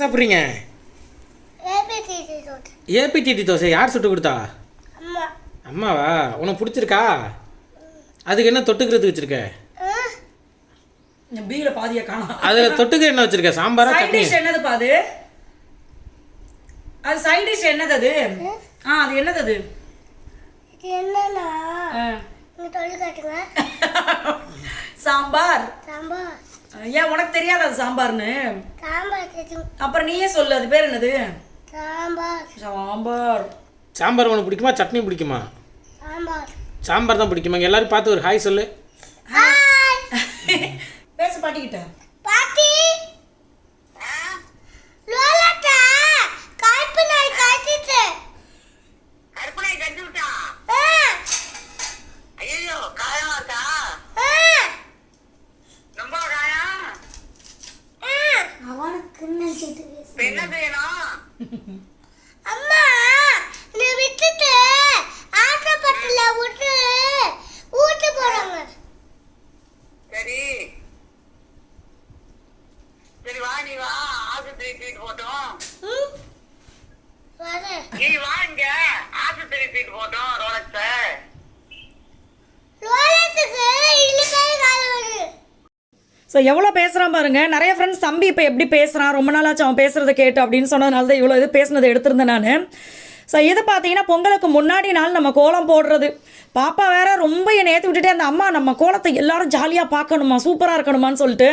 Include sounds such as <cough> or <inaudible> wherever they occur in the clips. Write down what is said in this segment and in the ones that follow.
சாப்பிட்றீங்க? ஏபிடிடி தோசை. யார் சுட்டு கொடுத்தா? அம்மா. அம்மாவா? உனக்கு பிடிச்சிருக்கா? அதுக்கு என்ன தொட்டுக்கிறதுக்கு வச்சிருக்க? பீல பாதியை காணோம். அதில் தொட்டுக்க என்ன வச்சிருக்க? சாம்பாரா சைட் சட்னி டிஷ் என்னதுப்பா அது? அது சைட் டிஷ் என்னது அது? ஆ அது என்னது அது? இது என்னன்னா. இங்க சொல்லி காட்டுங்க. <laughs> சாம்பார். சாம்பார். ஏன் உனக்கு தெரியாது அது சாம்பார்னு? சாம்பார் தெரியும். அப்புறம் நீயே சொல்லு அது பேர் என்னது? சாம்பார். சாம்பார். சாம்பார் உனக்கு பிடிக்குமா? சட்னி பிடிக்குமா? சாம்பார். சாம்பார் தான் பிடிக்குமா? எல்லாரும் பார்த்து ஒரு ஹாய் சொல்லு. ஹாய். <laughs> பேச பாட்டிக்கிட்ட. பாட்டி லோலட்டா காய்ப்பு நாய் காய்ச்சிட்டு கற்பனை கட்டி விட்டான் ஆ, ஐயோ காயமா இருக்கா ஆ, ரொம்ப காயம் ஆ. அவனுக்கு நினைச்சிட்டு பேசு. இப்ப என்ன செய்யணும் அம்மா நீ விட்டுட்டு ஆட்டப்பட்டுல விட்டு ஊட்டு போறாங்க சரி சரி வா நீ வா ஆஸ்பத்திரி தூக்கிட்டு போட்டோம் ம்? வரேன் நீ வா இங்க தூக்கிட்டு போட்டோம் ரோலக்ஸ. ஸோ எவ்வளோ பேசுகிறான் பாருங்க. நிறைய ஃப்ரெண்ட்ஸ் தம்பி இப்போ எப்படி பேசுகிறான் ரொம்ப நாளாச்சும் அவன் பேசுகிறத கேட்டு அப்படின்னு சொன்னதுனால தான் இவ்வளோ இது பேசுனதை எடுத்திருந்தேன் நான். ஸோ இது பார்த்தீங்கன்னா பொங்கலுக்கு முன்னாடி நாள் நம்ம கோலம் போடுறது. பாப்பா வேற ரொம்ப என்னை ஏற்றி விட்டுட்டே அந்த அம்மா நம்ம கோலத்தை எல்லாரும் ஜாலியாக பார்க்கணுமா சூப்பராக இருக்கணுமான்னு சொல்லிட்டு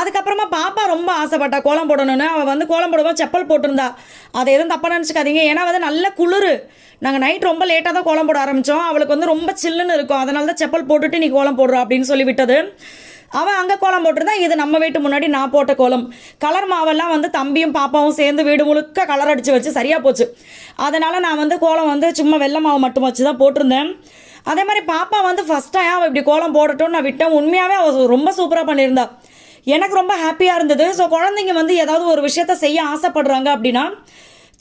அதுக்கப்புறமா பாப்பா ரொம்ப ஆசைப்பட்டா கோலம் போடணும்னு. அவள் வந்து கோலம் போடும்போது செப்பல் போட்டிருந்தா. அதை எதுவும் தப்பாக நினச்சிக்காதீங்க. ஏன்னா வந்து நல்ல குளிர். நாங்கள் நைட் ரொம்ப லேட்டாக தான் கோலம் போட ஆரம்பித்தோம் அவளுக்கு வந்து ரொம்ப சில்லுன்னு இருக்கும். அதனால தான் செப்பல் போட்டுட்டு நீ கோலம் போடுறா அப்படின்னு சொல்லி விட்டது. அவன் அங்கே கோலம் போட்டிருந்தான் இது நம்ம வீட்டு முன்னாடி நான் போட்ட கோலம். கலர் மாவெல்லாம் வந்து தம்பியும் பாப்பாவும் சேர்ந்து வீடு முழுக்க கலர் அடித்து வச்சு சரியாக போச்சு. அதனால் நான் வந்து கோலம் வந்து சும்மா வெள்ளை மாவு மட்டும் வச்சு தான் போட்டிருந்தேன். அதே மாதிரி பாப்பா வந்து ஃபஸ்ட் டைம் அவள் இப்படி கோலம் போடட்டும்னு நான் விட்டேன். உண்மையாகவே அவள் ரொம்ப சூப்பராக பண்ணியிருந்தா. எனக்கு ரொம்ப ஹாப்பியாக இருந்தது. ஸோ குழந்தைங்க வந்து ஏதாவது ஒரு விஷயத்த செய்ய ஆசைப்படுறாங்க அப்படின்னா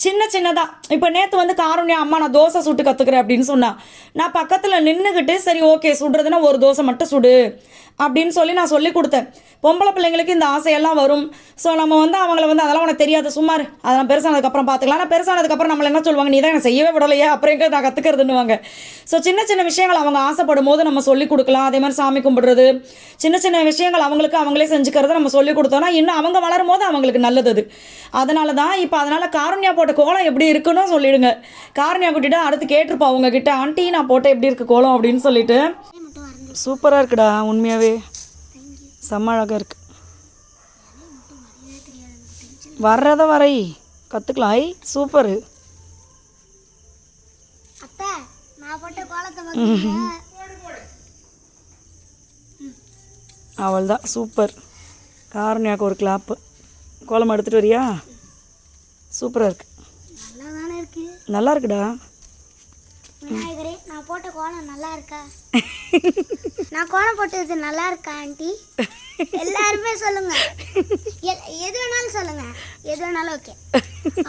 சின்ன சின்னதாக இப்போ நேற்று வந்து காரணியா அம்மா நான் தோசை சுட்டு கற்றுக்குறேன் அப்படின்னு சொன்னால் நான் பக்கத்தில் நின்றுக்கிட்டு சரி ஓகே சுடுறதுன்னா ஒரு தோசை மட்டும் சுடு அப்படின்னு சொல்லி நான் சொல்லி கொடுத்தேன். பொம்பளை பிள்ளைங்களுக்கு இந்த ஆசையெல்லாம் வரும். ஸோ நம்ம வந்து அவங்கள வந்து அதெல்லாம் உனக்கு தெரியாது சுமார் அதெல்லாம் பெருசானதுக்கப்புறம் பார்த்துக்கலாம் ஆனால் பெருசானதுக்கப்புறம் நம்மளை என்ன சொல்லுவாங்க? நீ தான் எனக்கு செய்யவே விடலையே அப்புறம் எங்கே நான் கற்றுக்கிறதுன்னுவாங்க ஸோ சின்ன சின்ன விஷயங்கள் அவங்க ஆசைப்படும் போது நம்ம சொல்லி கொடுக்கலாம். அதே மாதிரி சாமி கும்பிடுறது. சின்ன சின்ன விஷயங்கள் அவங்களுக்கு அவங்களே செஞ்சுக்கிறத நம்ம சொல்லி கொடுத்தோம்னா இன்னும் அவங்க வளரும் போது அவங்களுக்கு நல்லது அது. அதனால தான் இப்போ அதனால் காரண்யா போட்ட கோலம் எப்படி இருக்குன்னு சொல்லிடுங்க. காரண்யா கூட்டிட்டு அடுத்து கேட்டிருப்பா அவங்க கிட்ட ஆண்டி நான் போட்ட எப்படி இருக்கு கோலம்? அப்படின்னு சொல்லிட்டு. சூப்பராக இருக்குடா உண்மையாகவே செம்ம அழகாக இருக்கு. வர்றத வரை கற்றுக்கலாம் ஐ சூப்பரு? அவள் தான் சூப்பர். காரணியாக்கு ஒரு கிளாப்பு கோலம் எடுத்துகிட்டு வரியா? சூப்பராக இருக்கு. நல்லா தானே இருக்கு. நல்லா இருக்குடா. விநாயகரே நான் போட்ட கோலம் நல்லா இருக்கா? நான் கோலம் போட்டது நல்லா இருக்கா ஆண்டி? எல்லாருமே சொல்லுங்க. எது வேணாலும் சொல்லுங்க. எது வேணாலும் ஓகே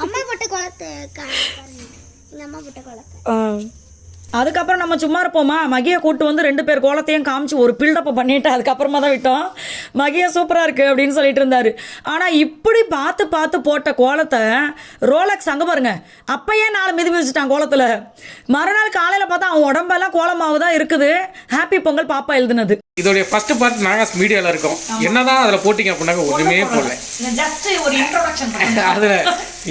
அம்மா போட்ட கோலத்தை கா- பாருங்க. எங்க அம்மா போட்ட கோலத்தை. அதுக்கப்புறம் நம்ம சும்மா இருப்போமா? மகியை கூட்டு வந்து ரெண்டு பேர் கோலத்தையும் காமிச்சு ஒரு பில்டப்பை பண்ணிட்டு அதுக்கப்புறமா தான் விட்டோம். மகியை சூப்பராக இருக்குது அப்படின்னு சொல்லிட்டு இருந்தார். ஆனால் இப்படி பார்த்து பார்த்து போட்ட கோலத்தை ரோலக்ஸ் அங்கே பாருங்க. அப்பயே நாலு மிதி மிதிச்சிட்டான் கோலத்தில். மறுநாள் காலையில் பார்த்தா அவன் உடம்பெல்லாம் கோலமாவு தான் இருக்குது. ஹாப்பி பொங்கல் பாப்பா எழுதுனது. இதோடைய ஃபர்ஸ்ட் பார்ட் நாங்கள் மீடியாவில் இருக்கோம். என்னதான் அதில் போட்டிங்க அப்படின்னாக்க ஒன்றுமே போடல. ஜஸ்ட் ஒரு இன்ட்ரோடக்ஷன் அதில்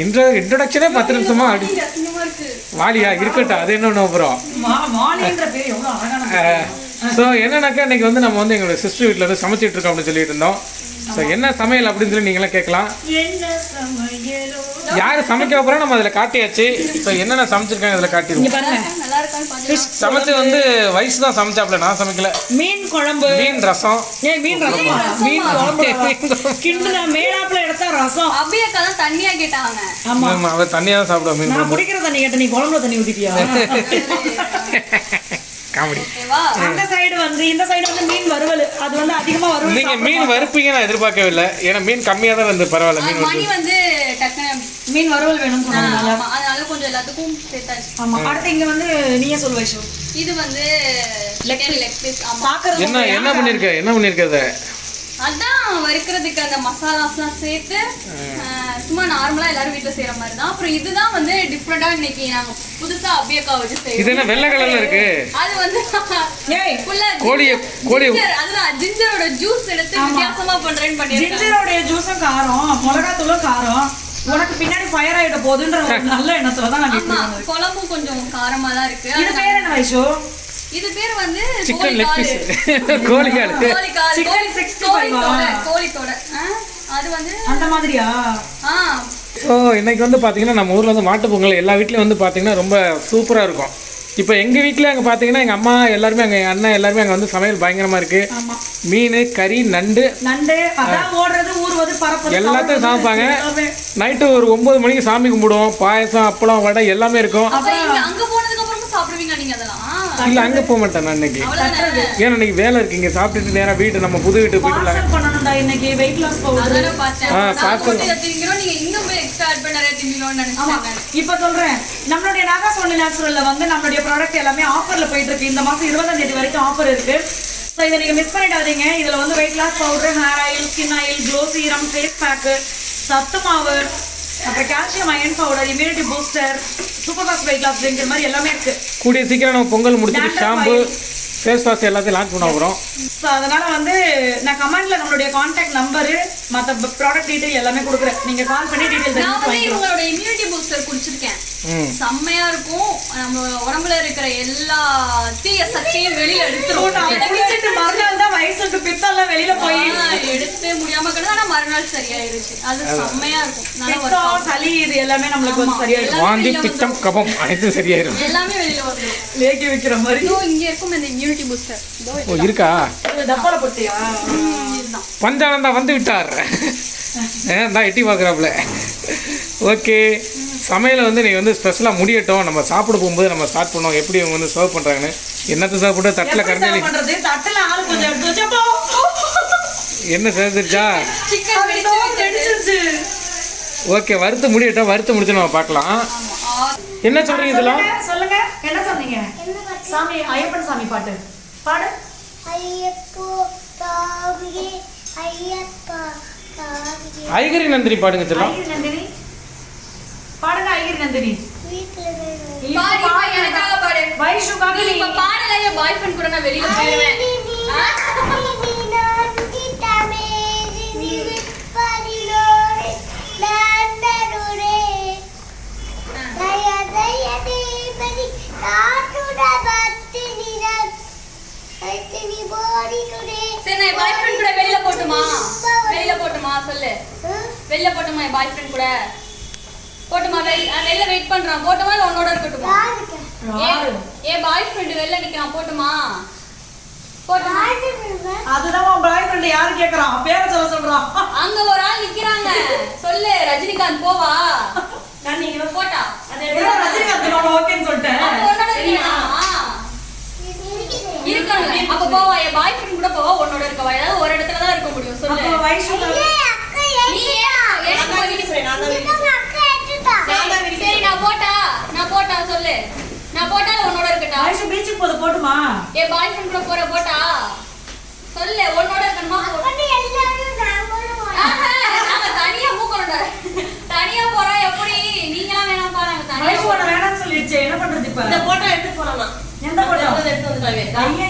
இன்ட்ரோ இன்ட்ரொடக்ஷனே பத்து நிமிஷமா அடி வாலியா இருக்கட்டும். அது என்ன அப்புறம் ஸோ என்னன்னாக்கா இன்னைக்கு வந்து நம்ம வந்து எங்களோட சிஸ்டர் வீட்டில் வந்து சமைச்சிட்டு இருக்கோம் அப்படின்னு சொல்லிட்டு இருந்தோம். ஸோ என்ன சமையல் அப்படின்னு சொல்லி நீங்களே கேட்கலாம். யார் சமைக்க போகிறோம் நம்ம அதில் காட்டியாச்சு. ஸோ என்னென்ன சமைச்சிருக்காங்க இங்க காட்டிடுவோம். பாருங்க. சமைச்சு வந்து வயசு தான் சமைச்சாப்ல நான் சமைக்கல. மீன் குழம்பு. மீன் ரசம். மீன் ரசமா. மீன் குழம்பு. கிண்டுல மேலாப்புல எடுத்தா ரசம். அபி அக்கா தான் தண்ணியா கேட்டாங்க. ஆமா. ஆமா, அவ தண்ணியாக தான் சாப்பிடுவோம் மீன் குடிக்கிற தண்ணி கேட்ட நீ குழம்புல தண்ணி ஊத்திட்டியா? <laughs> காமெடி. அந்த சைடு வந்து இந்த சைடு வந்து மீன் வறுவல். அது வந்து அதிகமா வறுவல் நீங்க மீன் வறுப்பீங்க நான் எதிர்பார்க்கவே இல்லை ஏன்னா மீன் கம்மியாக தான் இருந்து பரவாயில்ல மீன் மணி வந்து வந்து மீன் வறுவல் வேணும்னு சொன்னாங்க ஆமா, அதனால கொஞ்சம் எல்லாத்துக்கும் சேர்த்தாச்சு. ஆமா. அடுத்து இங்க வந்து நீயே சொல்லு வைஷு. இது வந்து சிக்கன் லெக் பீஸ் ஆமா. பாக்குறது என்ன என்ன பண்ணிருக்க என்ன பண்ணிருக்க அதை அதான் வறுக்கிறதுக்கு அந்த மசாலாஸ்லாம் சேர்த்து சும்மா நார்மலா எல்லாரும் வீட்ல செய்யற மாதிரி தான் அப்புறம் இதுதான் வந்து டிஃப்ரெண்டா இன்னைக்கு நாங்க புதுசா அபியக்கா வச்சு இது செய்வோம் என்ன வெள்ளை கலர்ல இருக்கு? அது வந்து ஏய் கோழிய கோழி ginger, அதுதான் ஜிஞ்சரோட ஜூஸ் எடுத்து வித்தியாசமா பண்றேன்னு பண்ணிருக்காங்க. ஜிஞ்சரோடைய ஜூஸும் காரம் மிளகாத்தூளும் காரம். உனக்கு பின்னாடி ஃபயர் ஆயிட போகுதுன்ற ஒரு <laughs> நல்ல எண்ணத்துல தான் பண்ணது. குழம்பும் கொஞ்சம் காரமா தான் இருக்கு. இது பேர் என்ன வைஷு? இது பேர் வந்து சிக்கன் லெக். பீஸ் கோழிக்கால், Chicken கோழி- 65 வா? கோழித்தோட, கோழித்தோட. அது வந்து அந்த மாதிரியா? ஆ. ஸோ இன்னைக்கு வந்து பார்த்தீங்கன்னா நம்ம ஊரில் வந்து மாட்டுப் பொங்கல் எல்லா வீட்லேயும் வந்து பார்த்தீங்கன்னா ரொம்ப சூப்பராக இருக்கும். இப்போ எங்கள் வீட்டில் அங்கே பார்த்தீங்கன்னா எங்கள் அம்மா எல்லாருமே அங்கே எங்கள் அண்ணன் எல்லாருமே அங்கே வந்து சமையல் பயங்கரமாக இருக்குது மீன் கறி நண்டு. நண்டு ஓடுறது ஊறுவது எல்லாத்தையும் சமைப்பாங்க. நைட்டு ஒரு ஒம்பது மணிக்கு சாமி கும்பிடுவோம். பாயசம் அப்பளம் வடை எல்லாமே இருக்கும் அப்ப இங்க அங்க போனதுக்கு அப்புறமா சாப்பிடுவீங்க நீங்க அதெல்லாம் இல்லை அங்கே போக மாட்டேன் நான் இன்னைக்கு. ஏன்னா இன்னைக்கு வேலை இருக்கு இங்கே சாப்பிட்டுட்டு நேராக வீட்டு நம்ம புது வீட்டு போயிட்டு பார்சல் பண்ணணும்டா இன்னைக்கு வெயிட் லாஸ் பவுடர் அதானே பார்த்தேன். ஆ, பார்சல். இப்ப சொல்றேன் நம்மளுடைய நாகா சோனி நேச்சுரல்ல வந்து நம்மளுடைய ப்ராடக்ட் எல்லாமே ஆஃபர்ல போயிட்டு இருக்கு. இந்த மாசம் இருபதாம் தேதி வரைக்கும் ஆஃபர் இருக்கு. ஸோ இதை நீங்க மிஸ் பண்ணிடாதீங்க. இதுல வந்து weight loss powder hair oil skin oil glow serum face pack சத்து மாவு அப்புறம் calcium iron powder immunity booster super fast weight loss drink இந்த மாதிரி எல்லாமே இருக்கு. கூடிய சீக்கிரம் நம்ம பொங்கல் முடிச்சுட்டு ஷாம்பு. ஃபேஸ் வாஷ் எல்லாத்தையும் லான்ச் பண்ண போகிறோம் ஸோ அதனால வந்து நான் கமெண்ட்ல நம்மளுடைய கான்டாக்ட் நம்பரு மற்ற ப்ராடக்ட் டீடைல் எல்லாமே கொடுக்குறேன். நீங்க கால் பண்ணி டீடைல் நான் வந்து இவங்களோட இம்யூனிட்டி பூஸ்டர் குடிச்சிருக்கேன். ம். செம்மையா இருக்கும். நம்ம உடம்புல இருக்கிற எல்லா தீய சக்தியும் வெளியில குடிச்சிட்டு மறுநாள் தான் வயசுக்கு பித்தெல்லாம் வெளியில போய் எடுத்து முடியாம கிடந்து ஆனா மறுநாள் சரியாயிருச்சு. அது செம்மையா இருக்கும். நல்லா. சளி இது எல்லாமே நம்மளுக்கு வந்து சரியாயிடும். வாந்தி பித்தம் கபம் அனைத்தும் சரியாயிரும். எல்லாமே வெளியில வந்துடும் லேக்கி வைக்கிற மாதிரி. இங்க இருக்கும் இந்த இம்யூனிட்டி பூஸ்டர் ஓ இருக்கா? டப்பால போட்டியா? பஞ்சானந்தா வந்து விட்டார். தான் எட்டி பார்க்குறாப்புல ஓகே. சமையலை வந்து நீ வந்து ஸ்பெஷலாக முடியட்டும். நம்ம சாப்பிட போகும்போது நம்ம ஸ்டார்ட் பண்ணுவோம். எப்படி அவங்க வந்து சர்வ் பண்ணுறாங்கன்னு என்னத்தை சாப்பிட்டு தட்டில் கரண்டி serve பண்றது தட்டுல ஆள் கொஞ்சம் எடுத்து வச்சப்போ என்ன சேர்ந்துருச்சா ஓகே வறுத்து முடியட்டும் வறுத்து முடிச்சு நம்ம பார்க்கலாம். என்ன சொல்கிறீங்க இதெல்லாம் சொல்லுங்க, என்ன சொன்னீங்க? சாமி ஐயப்பன் சாமி பாட்டு. பாடு. ஐகரி நந்தினி பாடுங்க செல்லம். ஐயர் நந்தினி. பாடுங்க ஐயர் நந்தினி. பாடி. எனக்காக பாடு. வைஷுக்காக நீ நீ இப்ப பாடல என் பாய் ஃப்ரெண்ட் கூட நான் வெளியில சொல்லு. வெளியில போட்டுமா என் பாய் ஃப்ரெண்ட் கூட? போட்டுமா வெளில வெயிட் பண்றான். போட்டுமா இல்ல உன்னோட இருக்கட்டுமா? என் பாய் ஃப்ரெண்ட் வெளில நிக்கிறான்? போட்டுமா? போட்டுமா? அதுதான் உன் பாய் ஃப்ரெண்ட் யாரு கேக்குறான்? பேரை சொல்ல சொல்றான். அங்க ஒரு ஆள் நிக்கிறாங்க. சொல்லு ரஜினிகாந்த் போவா? போட்டா? ரஜினிகாந்த் நான் ஓகேன்னு சொல்லிட்டேன்? இருக்காங்க. அப்ப போவா என் பாய் ஃப்ரெண்ட் கூட போவா உன்னோட இருக்கவா? ஏதாவது ஒரு இடத்துல தான் இருக்க முடியும். சொல்லு அப்போ வைஷுக்காக நீ ஏன் ஏன் போய் சரி, சரி நான் போட்டா நான் போட்டா சொல்லு. நான் போட்டா உன்னோட இருக்கட்டா? வைஷு பீச்சுக்கு போது போட்டுமா? என் பாய் ஃப்ரெண்ட் கூட போற போட்டா? சொல்லு உன்னோட இருக்கணுமா? ஆஹா, நாங்க தனியா மூக்கணும்டா தனியா போறா எப்படி? நீங்களாம் வேணாம் பாருங்க தனியா வைஷு உன்னை வேணாம்னு சொல்லிடுச்சு. என்ன பண்றது இப்ப? இந்த போட்டோ எடுத்து போலாம்? எந்த போட்டோ எடுத்து இங்கே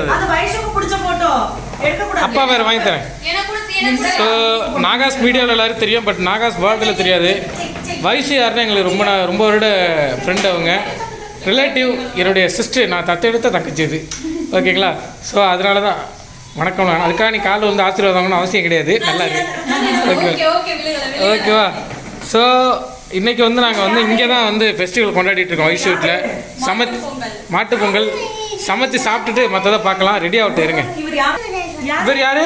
அது. வைஷுக்கு பிடிச்ச போட்டோ எடுக்க கூடாது அப்பா வேறு வாங்கி தரேன். எனக்கு நாகாஸ் மீடியாவில் எல்லாரும் தெரியும் பட் நாகாஸ் வேர்ல்டில் தெரியாது. வயசு யாருன்னா எங்களுக்கு ரொம்ப நா- ரொம்ப வருட ஃப்ரெண்ட் அவங்க. ரிலேட்டிவ் என்னுடைய சிஸ்டர் நான் தத்தெடுத்த தங்கச்சி இது ஓகேங்களா ஸோ அதனால தான் வணக்கம் நான் அதுக்காக நீ காலில் வந்து ஆசீர்வாதம் வாங்கணும் அவசியம் கிடையாது. நல்லா இருக்கு ஓகேவா ஸோ இன்னைக்கு வந்து நாங்கள் வந்து இங்கே தான் வந்து ஃபெஸ்டிவல் கொண்டாடிட்டு இருக்கோம் வைஷ் வீட்டில் சமச் மாட்டுப் பொங்கல். சமைச்சு சாப்பிட்டுட்டு மற்றதை பார்க்கலாம். ரெடி ஆகிட்டு இருங்க. இவர் யாரு?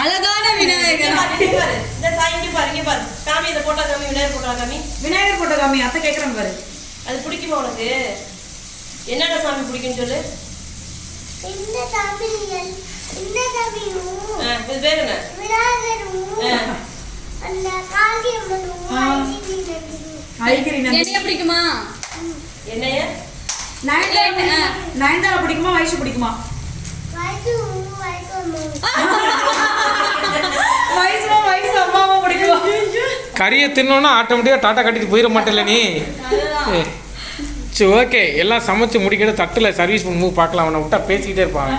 அழகான விநாயகர். பாரு இங்க பாரு. காமி இந்த போட்டோ காமி விநாயகர் போட்டோ காமி. விநாயகர் போட்டோ காமி அத்தை கேக்குறாங்க பாரு. அது பிடிக்குமா உனக்கு? என்னென்ன சாமி பிடிக்கும்னு சொல்லு? இந்த தமிழில் இந்த தமிழும் ஆ, இது பேர் என்ன. அந்த ஐகிரி பிடிக்குமா? என்னைய? நயன்தாரா நயன்தாரா பிடிக்குமா? வைஷு பிடிக்குமா? வயசும் வயசும் வயசுமா வயசு அம்மாவை பிடிக்கும்? கறியை தின்னோன்னா ஆட்டோமேட்டிக்காக டாட்டா கட்டிட்டு போயிட மாட்டேல்ல நீ. சரி ஓகே. எல்லாம் சமைச்சு முடிக்கிற தட்டில் சர்வீஸ் பண்ணும்போது பார்க்கலாம். அவனை விட்டா பேசிக்கிட்டே இருப்பான்.